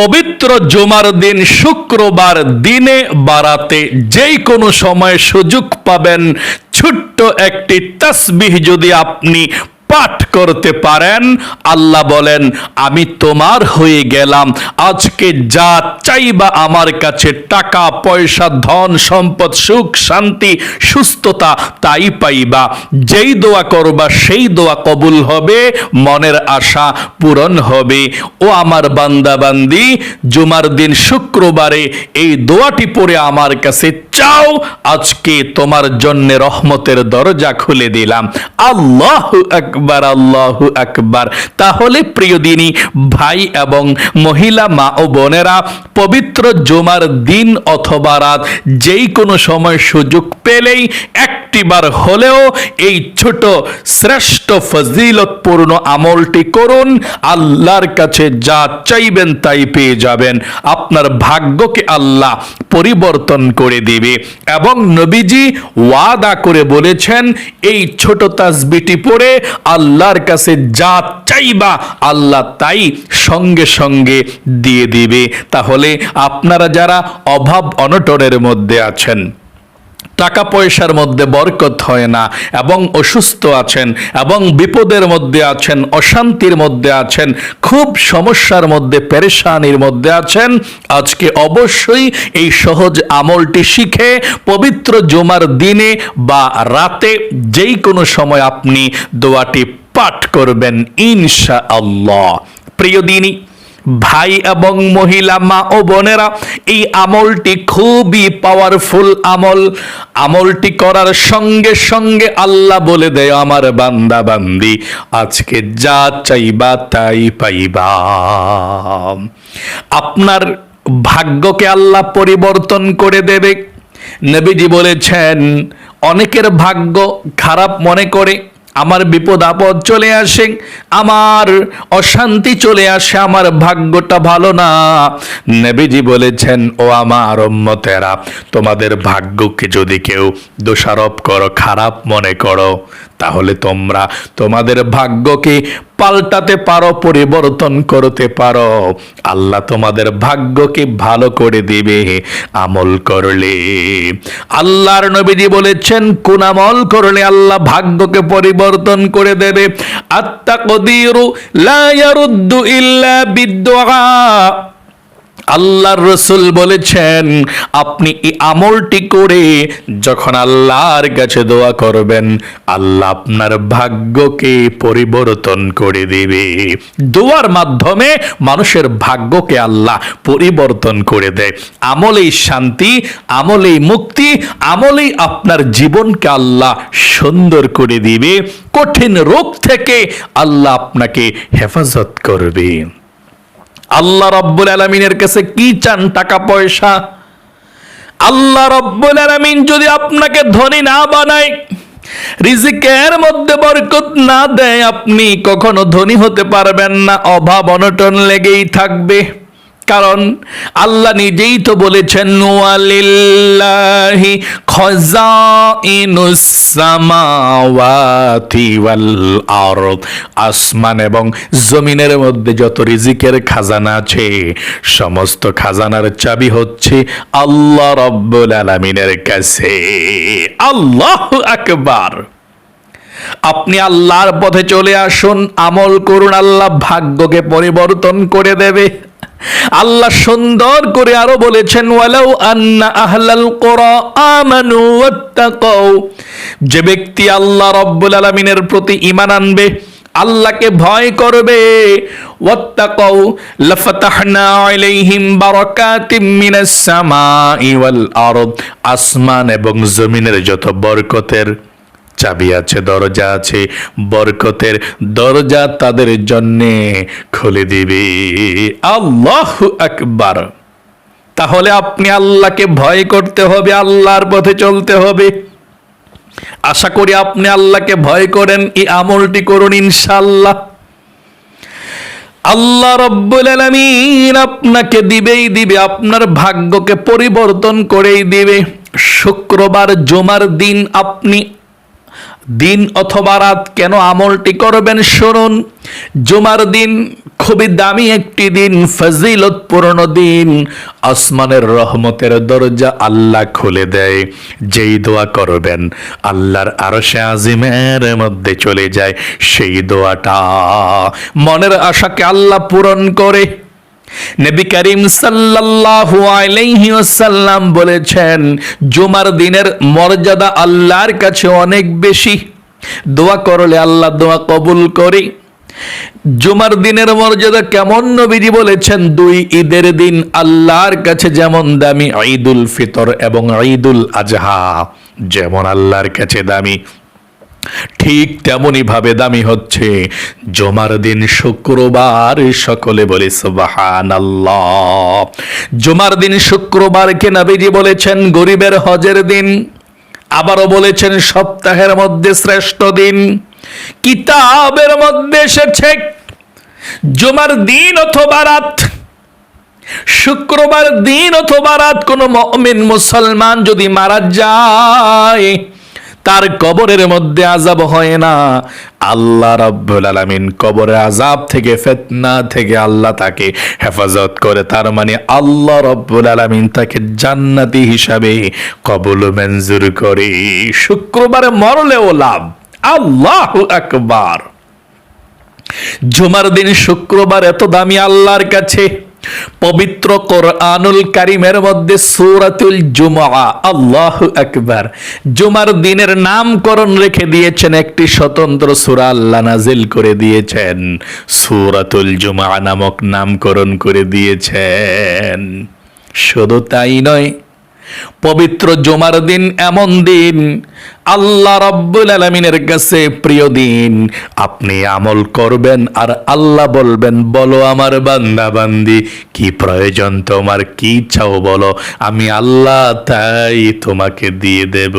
পবিত্র জুমার দিন শুক্রবার দিনে বারাতে যেই কোনো সময় সুযোগ পাবেন ছোট্ট একটি তসবিহ যদি আপনি পাঠ করতে পারেন। আল্লাহ বলেন, আমি তোমার হয়ে গেলাম। আজকে যা চাইবা আমার কাছে, টাকা, পয়সা, ধন, সম্পদ, সুখ, শান্তি, সুস্থতা, তাই পাইবা। যেই দোয়া করবা, সেই দোয়া কবুল হবে, মনের আশা পূরণ হবে। ও আমার বান্দা বান্দি জুমার দিন শুক্রবারে এই দোয়াটি পড়ে আমার কাছে চাও। আজকে তোমার জন্য রহমতের দরজা খুলে দিলাম। আল্লাহ আকবার। আল্লাহ আকবার। তাহলে প্রিয় দিনী, ভাই এবং মহিলা, মা ও বোনেরা, পবিত্র জুমার দিন অথবা রাত যেই কোনো সময় সুযোগ পেলেই একটিবার হলেও এই ছোট, শ্রেষ্ঠ ফজিলতপূর্ণ আমলটি করুন। আল্লাহর কাছে যা চাইবেন তাই পেয়ে যাবেন। আপনার ভাগ্যকে আল্লাহ পরিবর্তন করে দিবে এবং নবীজি ওয়াদা করে বলেছেন, এই ছোট তাসবিটি পড়ে আল্লাহর কাছে যা চাইবা আল্লাহ তাই সঙ্গে সঙ্গে দিয়ে দিবে। তাহলে আপনারা যারা অভাব অনটনের মধ্যে আছেন টাকা পয়সার মধ্যে বরকত হয় না এবং অসুস্থ আছেন এবং বিপদের মধ্যে আছেন, অশান্তির মধ্যে আছেন, খুব সমস্যার মধ্যে, পেরেশানির মধ্যে আছেন, আজকে অবশ্যই এই সহজ আমলটি শিখে, পবিত্র জুমার দিনে বা রাতে যেই কোনো সময় আপনি দোয়াটি পাঠ করবেন ইনশা আল্লাহ প্রিয় দিনী ভাই এবং মহিলা মা ও বোনেরা, এই আমলটি খুবই পাওয়ারফুল আমল। আমলটি করার সঙ্গে সঙ্গে আল্লাহ বলে দেয়, আমার বান্দা বান্দি, আজকে যা চাইবা তাই পাইবা। আপনার ভাগ্যকে আল্লাহ পরিবর্তন করে দেবে। নবীজি বলেছেন, অনেকের ভাগ্য খারাপ মনে করে আমার বিপদ আপদ চলে আসে, আমার অশান্তি চলে আসে, আমার ভাগ্যটা ভালো না। নেবিজি বলেছেন, ও আমার অম্মতেরা তোমাদের ভাগ্যকে যদি কেউ দোষারোপ করো, খারাপ মনে করো তাহলে তোমরা তোমাদের ভাগ্যকে পাল্টাতে পারো, পরিবর্তন করতে পারো। আল্লাহ তোমাদের ভাগ্যকে ভালো করে দিবে, আমল করলে। আল্লাহর নবীজি বলেছেন, কোন আমল করলে আল্লাহ ভাগ্যকে পরিবর্তন করে দেবে। আত্মা কদিরু লা ইয়ারুদ্দু ইল্লা বিদ্দুআ। আল্লাহর রসুল বলেছেন, আপনি এই আমলটি করে যখন আল্লাহর কাছে দোয়া করবেন, আল্লাহ আপনার ভাগ্যকে পরিবর্তন করে দেবে। দোয়ার মাধ্যমে মানুষের ভাগ্যকে আল্লাহ পরিবর্তন করে দেয়। আমলেই শান্তি, আমলেই মুক্তি, আমলেই আপনার জীবনকে আল্লাহ সুন্দর করে দিবে। কঠিন রোগ থেকে আল্লাহ আপনাকে হেফাজত করবে। আল্লাহ রব্বুল আলমিনের কাছে কি চান টাকা পয়সা? আল্লাহ রব্বুল আলমিন যদি আপনাকে ধনী না বানায়, রিজিকের মধ্যে বরকত না দেয়, আপনি কখনো ধনী হতে পারবেন না, অভাব অনটন লেগেই থাকবে। কারণ আল্লাহ নিজেই তো বলেছেন আসমান এবং জমিনের মধ্যে যত রিজিকের খাজানা আছে, সমস্ত খাজানার চাবি হচ্ছে আল্লাহ রব্বুল আলামিনের কাছে। আল্লাহু আকবার। আপনি আল্লাহর পথে চলে আসুন, আমল করুন, আল্লাহ ভাগ্যকে পরিবর্তন করে দেবে। আল্লাহ সুন্দর করে আরও বলেছেন, ওয়ালাউ আন্না আহলাল কুরা আমানু ওয়াত্তাকাউ। যে ব্যক্তি আল্লাহ রব্বুল আলামিনের প্রতি ঈমান আনবে, আল্লাহকে ভয় করবে। ওয়াত্তাকাউ, লাফাতাহনা আলাইহিম বারাকাতিম মিনাস সামাই ওয়াল আরদ, আসমান এবং জমিনের যত বরকতের চাবি আছে, দরজা আছে, বরকতের দরজা তাদের জন্যে খুলে দিবে। আল্লাহ আকবার। তাহলে আপনি আল্লাহকে ভয় করতে হবে, আল্লাহর পথে চলতে হবে। আশা করি আপনি আল্লাহকে ভয় করেন, এই আমলটি করুন ইনশাল্লাহ আল্লাহ রব্বুল আপনাকে দিবেই দিবে, আপনার ভাগ্যকে পরিবর্তন করেই দিবে। শুক্রবার, জমার দিন আপনি দিন অথবা রাত কেন আমলটি করবেন শুনুন। জুমার দিন খুবই দামি একটি দিন ফজিলত ফজিলতপূর্ণ দিন। আসমানের রহমতের দরজা আল্লাহ খুলে দেয়, যেই দোয়া করবেন আল্লাহর আরশে আজিমের মধ্যে চলে যায় সেই দোয়াটা। মনের আশাকে আল্লাহ পূরণ করে নবী করিম সাল্লাল্লাহু আলাইহি ওয়াসাল্লাম বলেছেন, জুমার দিনের মর্যাদা আল্লাহর কাছে অনেক বেশি। দোয়া করলে আল্লাহ দোয়া কবুল করে। জুমার দিনের মর্যাদা কেমন নবীজি বলেছেন, দুই ঈদের দিন আল্লাহর কাছে যেমন দামি ঈদুল ফিতর এবং ঈদুল আজহা, যেমন আল্লাহর কাছে দামি ঠিক তেমনই ভাবে দামি হচ্ছে। জমার দিন শুক্রবার, সকলে বলে জমার দিন শুক্রবারকে নাবিজি বলেছেন, গরিবের হজের দিন। আবারও বলেছেন, সপ্তাহের মধ্যে শ্রেষ্ঠ দিন। কিতাবের মধ্যে এসেছে, জমার দিন অথবা রাত। শুক্রবার দিন অথবা রাত, কোনো মমিন মুসলমান যদি মারা যায় তার কবরের মধ্যে আজাব হয় না। আল্লাহ রাব্বুল আলামিন কবরে আজাব থেকে, ফেতনা থেকে আল্লাহ তাকে হেফাজত করে। তার মানে আল্লাহ রব্বুল আলামিন তাকে জান্নাতি হিসাবে কবুল মঞ্জুর করে। শুক্রবারে মরলেও লাভ। আল্লাহ আকবার। জুমার দিন শুক্রবার এত দামি আল্লাহর কাছে। পবিত্র কোরআনুল কারিমের মধ্যে সূরাতুল জুমা আল্লাহ আকবার। জুমার দিনের নামকরণ রেখে দিয়েছেন একটি স্বতন্ত্র সুরা, আল্লাহ নাজিল করে দিয়েছেন। সুরাতুল জুমা নামক নামকরণ করে দিয়েছেন। শুধু তাই নয় পবিত্র জমার দিন এমন দিন। আল্লাহ রব্বুল আলমিনের কাছে প্রিয় দিন। আপনি আমল করবেন আর আল্লাহ বলবেন, বলো আমার বান্দা বান্দি কি প্রয়োজন তোমার, কি চাও বলো? আমি আল্লাহ তাই তোমাকে দিয়ে দেব।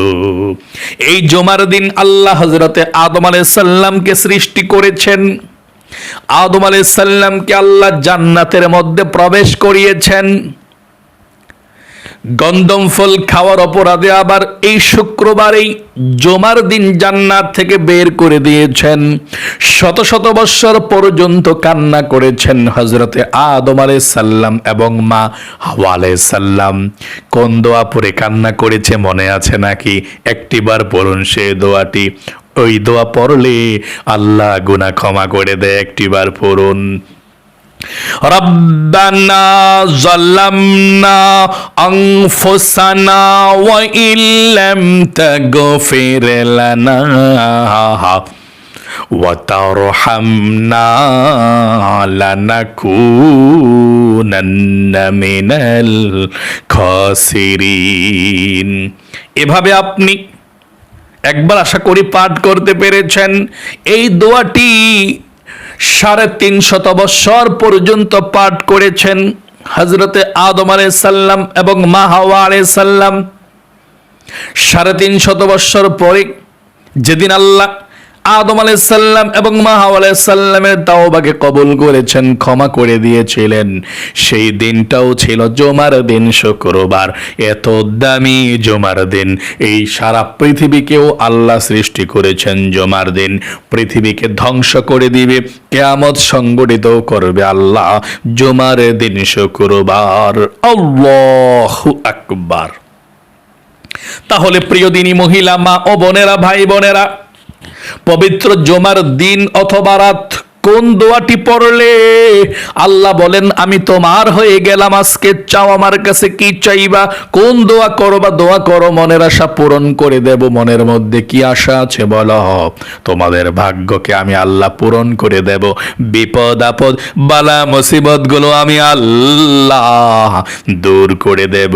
এই জমার দিন আল্লাহ হজরতে আদম সাল্লামকে সৃষ্টি করেছেন। আদম সাল্লামকে আল্লাহ জান্নাতের মধ্যে প্রবেশ করিয়েছেন। গন্দম ফল খাওয়ার অপরাধে আবার এই শুক্রবারেই জমার দিন জান্নাত থেকে বের করে দিয়েছেন। শত শত বৎসর পর্যন্ত কান্না করেছেন হজরতে আদম আলে সাল্লাম এবং মা হাওয়ালে সাল্লাম কোন দোয়া পরে কান্না করেছে মনে আছে নাকি? একটিবার পড়ুন সে দোয়াটি। ওই দোয়া পড়লে আল্লাহ গুনা ক্ষমা করে দেয়, একটিবার পড়ুন। ربنا ظلمنا أنفسنا وإن لم تغفر لنا وترحمنا لنكونن من الخاسرين এভাবে আপনি একবার আশা করি পাঠ করতে পেরেছেন এই দোয়াটি সাড়ে তিন শত বৎসর পর্যন্ত পাঠ করেছেন হজরতে আদম আলাই সাল্লাম এবং মা হাওয়া আলাই সাল্লাম সাড়ে তিন শত বৎসর পরে যেদিন আল্লাহ আদম আলাইসাল্লাম এবং মা হাওয়া আলাইসাল্লামের তাওবাকে কবুল করেছেন, ক্ষমা করে দিয়েছিলেন। সেই দিনটাও ছিল জমার দিন, শুক্রবার। এত দামি জমার দিন। এই সারা পৃথিবীকেও আল্লাহ সৃষ্টি করেছেন জমার দিন। পৃথিবীকে ধ্বংস করে দিবে, কেয়ামত সংগঠিত করবে আল্লাহ। জমার দিন, শুক্রবার। আল্লাহ আকবার। তাহলে প্রিয় দিনী মহিলা, মা ও বোনেরা, ভাই বোনেরা পবিত্র জমার দিন অথবা রাত কোন দোয়াটি পড়লে? আল্লাহ বলেন, আমি তোমার হয়ে গেলাম আজকে। চাও আমার কাছে কি চাইবা? কোন দোয়া করো বা দোয়া করো? মনের আশা পূরণ করে দেব। মনের মধ্যে কি আশা আছে বলো? তোমাদের ভাগ্যকে আমি আল্লাহ পূরণ করে দেব। বিপদ, আপদ, বালা মুসিবতগুলো আমি আল্লাহ দূর করে দেব।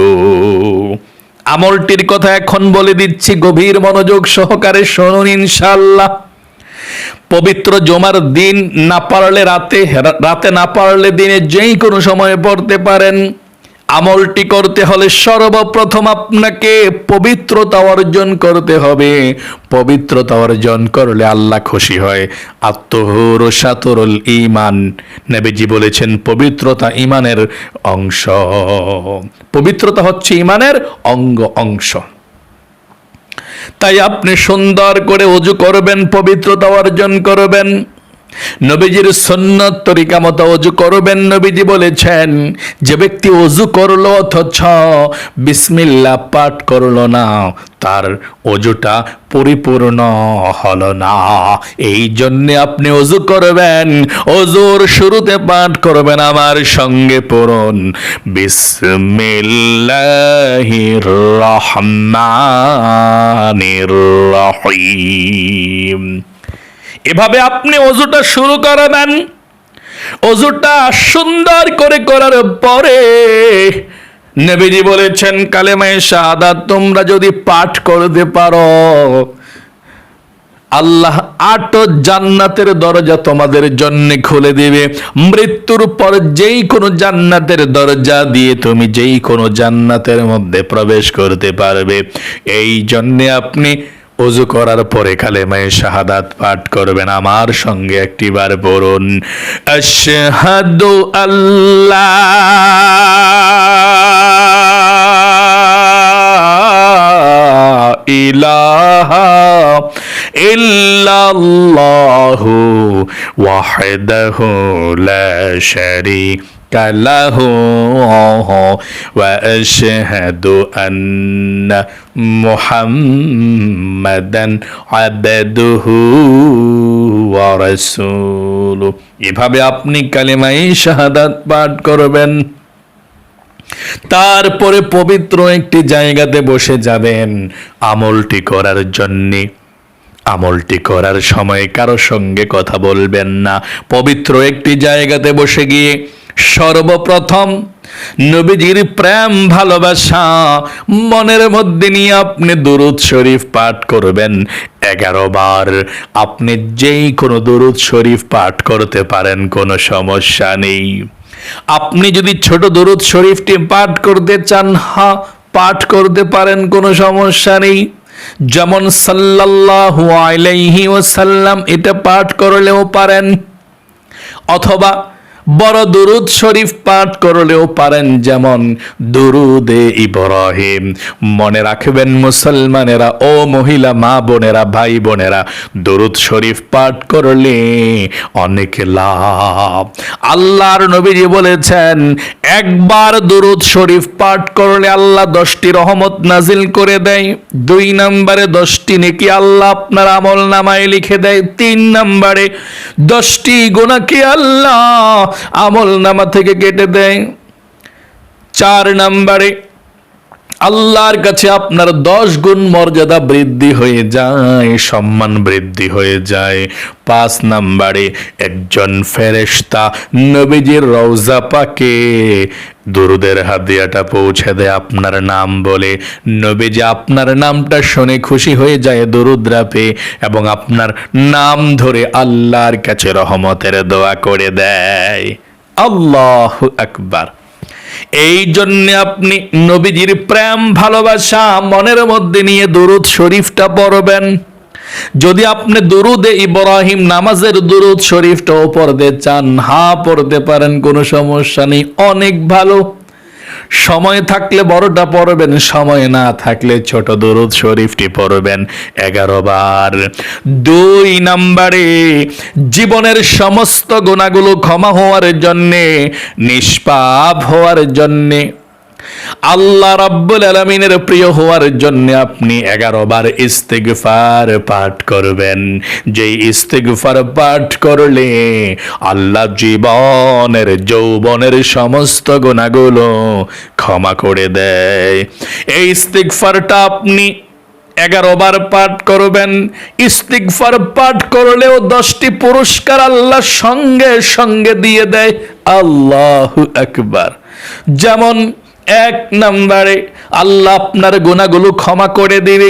আমলটির কথা এখন বলে দিচ্ছি, গভীর মনোযোগ সহকারে শুনুন ইনশাল্লাহ পবিত্র জমার দিন না পারলে রাতে রাতে না পারলে দিনে যেই কোনো সময় পড়তে পারেন। আমলটি করতে হলে সর্বপ্রথম আপনাকে পবিত্রতা অর্জন করতে হবে। পবিত্রতা অর্জন করলে আল্লাহ খুশি হয়। আত্মহর সাতরুল ইমান নেবেজি বলেছেন, পবিত্রতা ইমানের অংশ। পবিত্রতা হচ্ছে ইমানের অঙ্গ অংশ। তাই আপনি সুন্দর করে অজু করবেন, পবিত্রতা অর্জন করবেন। নবীজির সন্ন্যত তরিকা মতো অজু করবেন, নবীজি বলেছেন, যে ব্যক্তি অজু করল অথচ বিসমিল্লা পাঠ করল না, তার অজুটা পরিপূর্ণ হল না। এই জন্যে আপনি অজু করবেন অজুর শুরুতে পাঠ করবেন, আমার সঙ্গে পড়ুন। বিসমিল্লাহির রহমানির রহিম। এভাবে আপনি অজুটা শুরু করবেন অজুটা সুন্দর করে করার পরে নবীজি বলেছেন, কালেমায় শাহাদাত তোমরা যদি পাঠ করতে পারো, আল্লাহ আট জান্নাতের দরজা তোমাদের জন্য খুলে দিবে। মৃত্যুর পর যেই কোনো জান্নাতের দরজা দিয়ে তুমি যেই কোনো জান্নাতের মধ্যে প্রবেশ করতে পারবে। এই জন্যে আপনি অজু করার পরে কালেমায় শাহাদাত পাঠ করবেন। আমার সঙ্গে একটিবার পড়ুন। আশহাদু আল্লাহ ইলাহা ইল্লাল্লাহু ওয়াহদাহু লা শারীকা লাহু وأشهد أن محمدا عبده ورسوله এভাবে আপনি কালেমাই শাহাদাত পাঠ করবেন তারপরে পবিত্র একটি জায়গাতে বসে যাবেন আমলটি করার জন্যে আমলটি করার সময় কারো সঙ্গে কথা বলবেন না পবিত্র একটি জায়গাতে বসে গিয়ে সর্বপ্রথম নবীজির প্রেম, ভালোবাসা মনের মধ্যে নিয়ে আপনি দুরুদ শরীফ পাঠ করবেন। এগারো বার আপনি যেই কোনো দুরুদ শরীফ পাঠ করতে পারেন, কোনো সমস্যা নেই। আপনি যদি ছোট দরুদ শরীফটি পাঠ করতে চান, হা, পাঠ করতে পারেন, কোনো সমস্যা নেই। যেমন সাল্লাল্লাহু আলাইহি ওয়াসাল্লাম এটা পাঠ করলেও পারেন। অথবা বড় দুরুদ শরীফ পাঠ করলেও পারেন যেমন দুরুদে ইব্রাহিম। মনে রাখবেন মুসলমানেরা, ও মহিলা মা বোনেরা, ভাই বোনেরা, দুরুদ শরীফ পাঠ করলে অনেক লাভ। আল্লাহর নবীজি বলেছেন, একবার দুরুদ শরীফ পাঠ করলে আল্লাহ দশটি রহমত নাজিল করে দেয়। দুই নম্বরে দশটি নেকি আল্লাহ আপনার আমল নামায় লিখে দেয়। তিন নম্বরে দশটি গোনাকে আল্লাহ আমল নামা থেকে কেটে দেয়। চার নম্বরে আল্লাহর কাছে আপনার দশ গুণ মর্যাদা বৃদ্ধি হয়ে যায়, সম্মান বৃদ্ধি হয়ে যায়। পাঁচ নাম্বারে একজন ফেরেশতা নবীজির রওজা পাকে দুরুদের হাদিয়াটা পৌঁছে দেয় আপনার নাম বলে। নবীজি আপনার নামটা শুনে খুশি হয়ে যায় দরুদ্রা এবং আপনার নাম ধরে আল্লাহর কাছে রহমতের দোয়া করে দেয়। আল্লাহ আকবার। এই জন্য আপনি নবীজির প্রেম, ভালোবাসা মনের মধ্যে নিয়ে দরুদ শরীফটা পড়বেন। যদি আপনি দুরুদে ইব্রাহিম নামাজের দুরুদ শরীফটাও পড়তে চান হা পড়তে পারেন, কোনো সমস্যা নেই, অনেক ভালো। সময় থাকলে বড়টা পড়বেন, সময় না থাকলে ছোট দরুদ শরীফটি পড়বেন এগারো বার। দুই নাম্বারে, জীবনের সমস্ত গুণাগুলো ক্ষমা হওয়ার জন্যে, নিষ্পাপ হওয়ার জন্যে আল্লাহ রাব্বুল আলমিনের প্রিয় হওয়ার জন্য আপনি এগারো বার ইস্তেগফার পাঠ করবেন। যে ইস্তেগফার পাঠ করলে আল্লাহ জীবনের, যৌবনের সমস্ত গুণাগুলো ক্ষমা করে দেয়। এই ইস্তেগফারটা আপনি এগারো বার পাঠ করবেন। ইস্তিগফার পাঠ করলেও দশটি পুরস্কার আল্লাহ সঙ্গে সঙ্গে দিয়ে দেয়। আল্লাহ আকবার। যেমন এক নম্বরে, আল্লাহ আপনার গুণাগুলো ক্ষমা করে দিবে।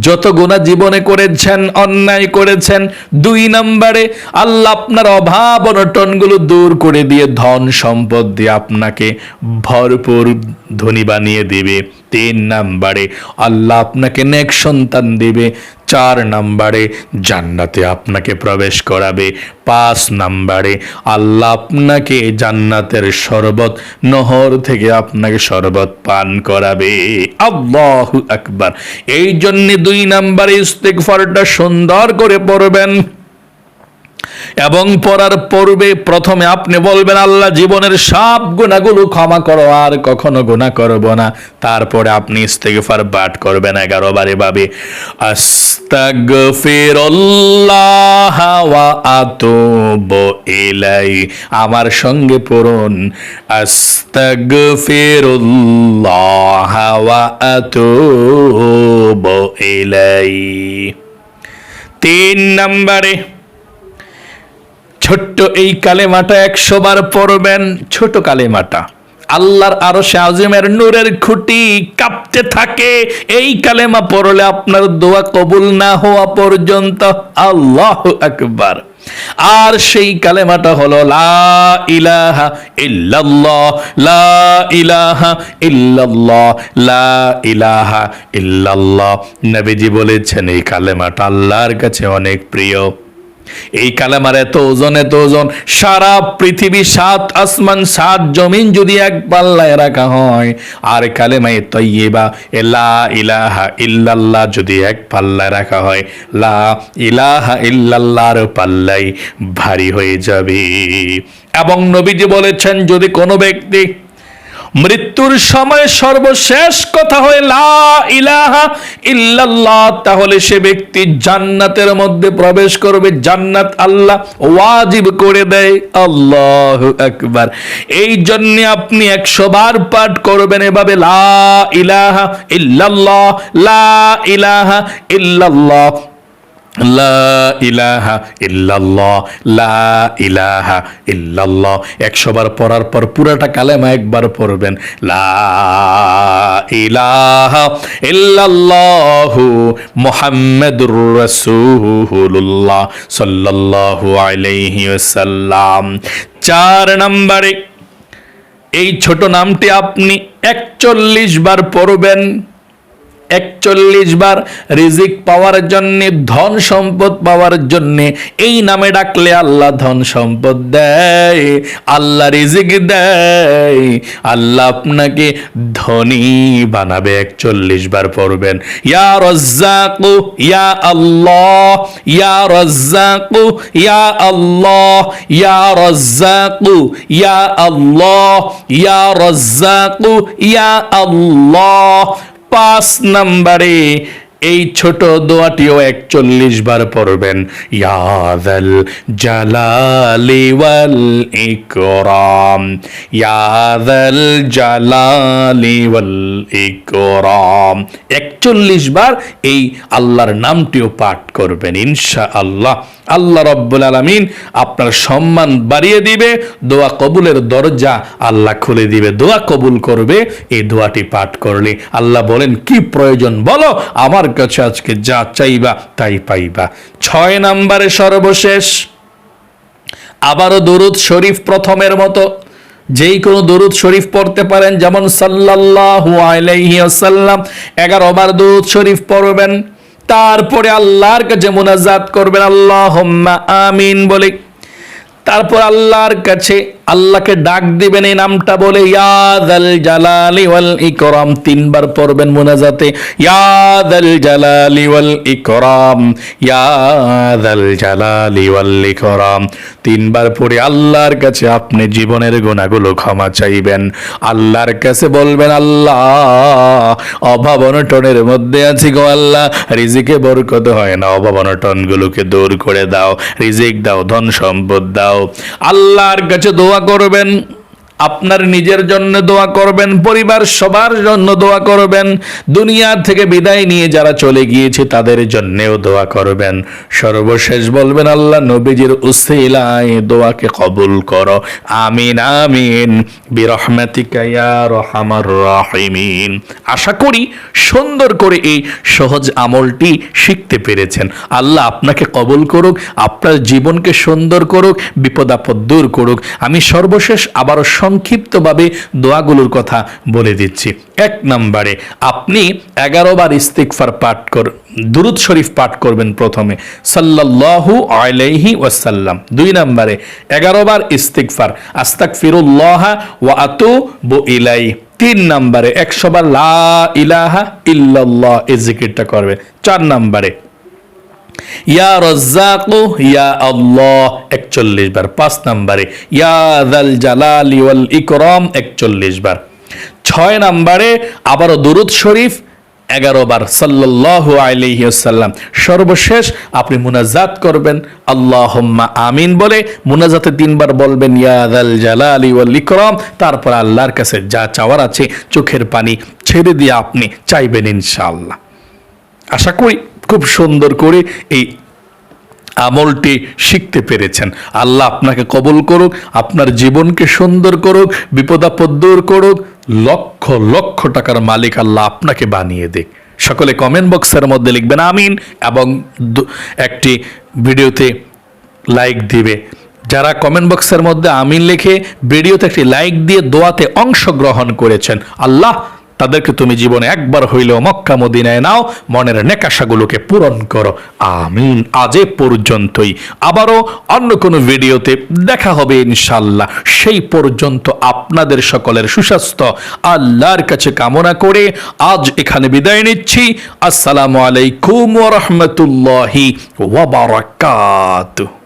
যত গুণা জীবনে করেছেন, অন্যায় করেছেন, দুই নম্বরে, আল্লাহ আপনার অভাব অনটনগুলো দূর করে দিয়ে ধন সম্পদ দিয়ে আপনাকে ভরপুর ধনী বানিয়ে দেবে। তিন নম্বরে, আল্লাহ আপনাকে নেক সন্তান দিবে। চার নাম্বারে জান্নাতে আপনাকে প্রবেশ করাবে। পাঁচ নাম্বারে আল্লাহ আপনাকে জান্নাতের শরবত, নহর থেকে আপনাকে শরবত পান করাবে। আল্লাহ আকবার। এই জন্য দুই নাম্বারে ইস্তেগফারটা সুন্দর করে পড়বেন। এবং পড়ার পূর্বে প্রথমে আপনি বলবেন, আল্লাহ জীবনের সব গুণাগুলো ক্ষমা করো, আর কখনো গুণা করব না। তারপরে আপনি ইস্তেগফার পাঠ করবেন এগারো বারে ভাবে। আমার সঙ্গে পড়ুন। আস্তাগফিরুল্লাহ ওয়া আতুবু তিন নম্বরে, ছোট্ট এই কালেমাটা একশো বার পড়বেন, ছোট কালেমাটা। আল্লাহর আরও শাহজিমের নূরের খুঁটি কাঁপতে থাকে। এই কালেমা পড়লে আপনার দোয়া কবুল না হওয়া পর্যন্ত আল্লাহ আকবার। আর সেই কালেমাটা হলো, লা ইলাহা ইল্লাল্লাহ, লা ইলাহা ইল্লাল্লাহ, লা ইলাহা ইল্লাল্লাহ। নবীজি বলেছেন, এই কালেমাটা আল্লাহর কাছে অনেক প্রিয়। এই কালেমার এত ওজন এত ওজন। সারা পৃথিবী সাত আসমান, সাত জমিন যদি এক পাল্লায় রাখা হয়, আর কালেমায় তৈবা এলা ইলাহা ইল্লাল্লাহ যদি এক পাল্লায় রাখা হয়, লা ইলাহা ইল্লাল্লাহর পাল্লাই ভারী হয়ে যাবে। এবং নবীজি বলেছেন, যদি কোনো ব্যক্তি মৃত্যুর সময় সর্বশেষ কথা হয়, লা ইলাহা ইল্লাল্লাহ তাহলে সে ব্যক্তি জান্নাতের মধ্যে প্রবেশ করবে, জান্নাত আল্লাহ ওয়াজিব করে দেয়, আল্লাহ আকবার এই জন্য আপনি একশো বার পাঠ করবেন এভাবে, লা ইলাহা ইল্লাল্লাহ লা ইলাহা ইল্লাল্লাহ ইলাহা ইল্লাল্লাহ, লা ইলাহা ইল্লাল্লাহ। একশো বার পড়ার পর পুরাটা কালেমা একবার পড়বেন। লা ইলাহা ইল্লাল্লাহু মুহাম্মাদুর রাসূলুল্লাহ সাল্লাল্লাহু আলাইহি ওয়াসাল্লাম। চার নম্বরে, এই ছোট নামটি আপনি একচল্লিশ বার পড়বেন। একচল্লিশ বার রিজিক পাওয়ার জন্য, ধন সম্পদ পাওয়ার জন্য, এই নামে ডাকলে আল্লাহ ধন সম্পদ দেয়, আল্লাহ রিজিক দেয়, আল্লাহ আপনাকে ধনী বানাবে। একচল্লিশ বার পড়বেন, ইয়া রজ্জাকু, ইয়া আল্লাহ, ইয়া রজ্জাকু, ইয়া আল্লাহ, ইয়া রজ্জাকু, ইয়া আল্লাহ, ইয়া রজ্জাকু, ইয়া আল্লাহ। পাঁচ নম্বরে এই ছোট দোয়াটিও একচল্লিশ বার পড়বেন। ইয়াদাল জালালি ওয়াল ইকরাম। ইয়াদাল জালালি ওয়াল ইকরাম। একচল্লিশ বার এই আল্লাহর নামটিও পাঠ করবেন ইনশা আল্লাহ আল্লাহ রব্বুল আলমিন আপনার সম্মান বাড়িয়ে দিবে, দোয়া কবুলের দরজা আল্লাহ খুলে দিবে, দোয়া কবুল করবে, এই দোয়াটি পাঠ করলে আল্লাহ বলেন, কি প্রয়োজন বলো, আমার কাছে আজকে যা চাইবা তাই পাইবা। ছয় নম্বরে সর্বশেষ। আবারও দরুদ শরীফ প্রথমের মতো। যেই কোনো দরুদ শরীফ পড়তে পারেন, যেমন সাল্লাল্লাহু আলাইহি ওয়াসাল্লাম, এগারো বার দরুদ শরীফ পড়বেন। তারপরে আল্লাহর কাছে মুনাজাত করবেন আল্লাহ আমিন বলে। তারপর আল্লাহর কাছে আল্লাহকে ডাক দিবেন এই নামটা বলে ইয়াদাল জালালি ওয়াল ইকরাম। তিনবার পড়বেন মুনাজাতে ইয়াদাল জালালি ওয়াল ইকরাম। ইয়াদাল জালালি ওয়াল ইকরাম। তিনবার পড়ে আল্লাহর কাছে আপনি জীবনের গুণাগুলো ক্ষমা চাইবেন। আল্লাহর কাছে বলবেন, আল্লাহ, অভাব অনটনের মধ্যে আছি গো আল্লাহ। রিজিকে বরকত হয় না, অভাব অনটনগুলোকে দূর করে দাও। রিজিক দাও, ধন সম্পদ দাও। আল্লাহর কাছে দোয়া করবেন। আপনার নিজের জন্য দোয়া করবেন, পরিবার সবার জন্য দোয়া করবেন, দুনিয়া থেকে বিদায় নিয়ে যারা চলে গিয়েছে তাদের জন্যেও দোয়া করবেন। সর্বশেষ বলবেন, আল্লাহ নবীজির উসিলায় দোয়াকে কবুল করো। আমিন আমিন। বিরহমাতিকায়া রহমার আশা করি সুন্দর করে এই সহজ আমলটি শিখতে পেরেছেন। আল্লাহ আপনাকে কবুল করুক, আপনার জীবনকে সুন্দর করুক, বিপদ আপদ দূর করুক। আমি সর্বশেষ আবারও সংক্ষিপ্তভাবে দোয়াগুলোর কথা বলে দিচ্ছি। এক নম্বরে, আপনি এগারো বার ইস্তিকফার পাঠ কর, দুরুদ শরীফ পাঠ করবেন প্রথমে, সাল্লাল্লাহু আলাইহি ওয়াসাল্লাম। দুই নম্বরে, এগারো বার ইস্তিকফার আস্তাক ফিরুল্লাহ ওয়া আতু বু ইলাই তিন নম্বরে, একশো বার লা ইলাহা ইল্লাল্লাহ এই জিকিরটা করবেন। চার নম্বরে ইয়া রজ্জাকু, ইয়া আল্লাহ, একচল্লিশ বার। পাঁচ নম্বরে, ইয়া দাল জালালি ওয়াল ইকরম, একচল্লিশ বার। ছয় নম্বরে আবারও দুরুদ শরীফ, এগারো বার, সাল্লাল্লাহু আলাইহি ওয়াসাল্লাম। সর্বশেষ, আপনি মুনাজাত করবেন। আল্লাহুম্মা আমিন বলে মুনাজাতে তিনবার বলবেন, ইয়া দাল জালালি ওয়াল ইকরম। তারপর আল্লাহর কাছে যা চাওয়ার আছে, চোখের পানি ছেড়ে দিয়ে আপনি চাইবেন ইনশাআল্লাহ। আশা করি খুব সুন্দর করে এই আমলটি শিখতে পেরেছেন। আল্লাহ আপনাকে কবুল করুক, আপনার জীবনকে সুন্দর করুক, বিপদাপদ দূর করুক, লক্ষ লক্ষ টাকার মালিক আল্লাহ আপনাকে বানিয়ে দেখ সকলে কমেন্ট বক্সের মধ্যে লিখবেন, আমিন এবং একটি ভিডিওতে লাইক দিবে। যারা কমেন্ট বক্সের মধ্যে আমিন লিখে ভিডিওতে একটি লাইক দিয়ে দোয়াতে অংশগ্রহণ করেছেন, আল্লাহ তাদেরকে তুমি জীবনে একবার হইলেও মক্কা মদিনায় নাও, মনের নেকাশাগুলোকে পূরণ করো। আমিন। আজ পর্যন্তই। আবারও অন্য কোনো ভিডিওতে দেখা হবে ইনশাল্লাহ সেই পর্যন্ত আপনাদের সকলের সুস্বাস্থ্য, আল্লাহর কাছে কামনা করে আজ এখানে বিদায় নিচ্ছি। আসসালামু আলাইকুম রাহমাতুল্লাহি বারাকাতুহু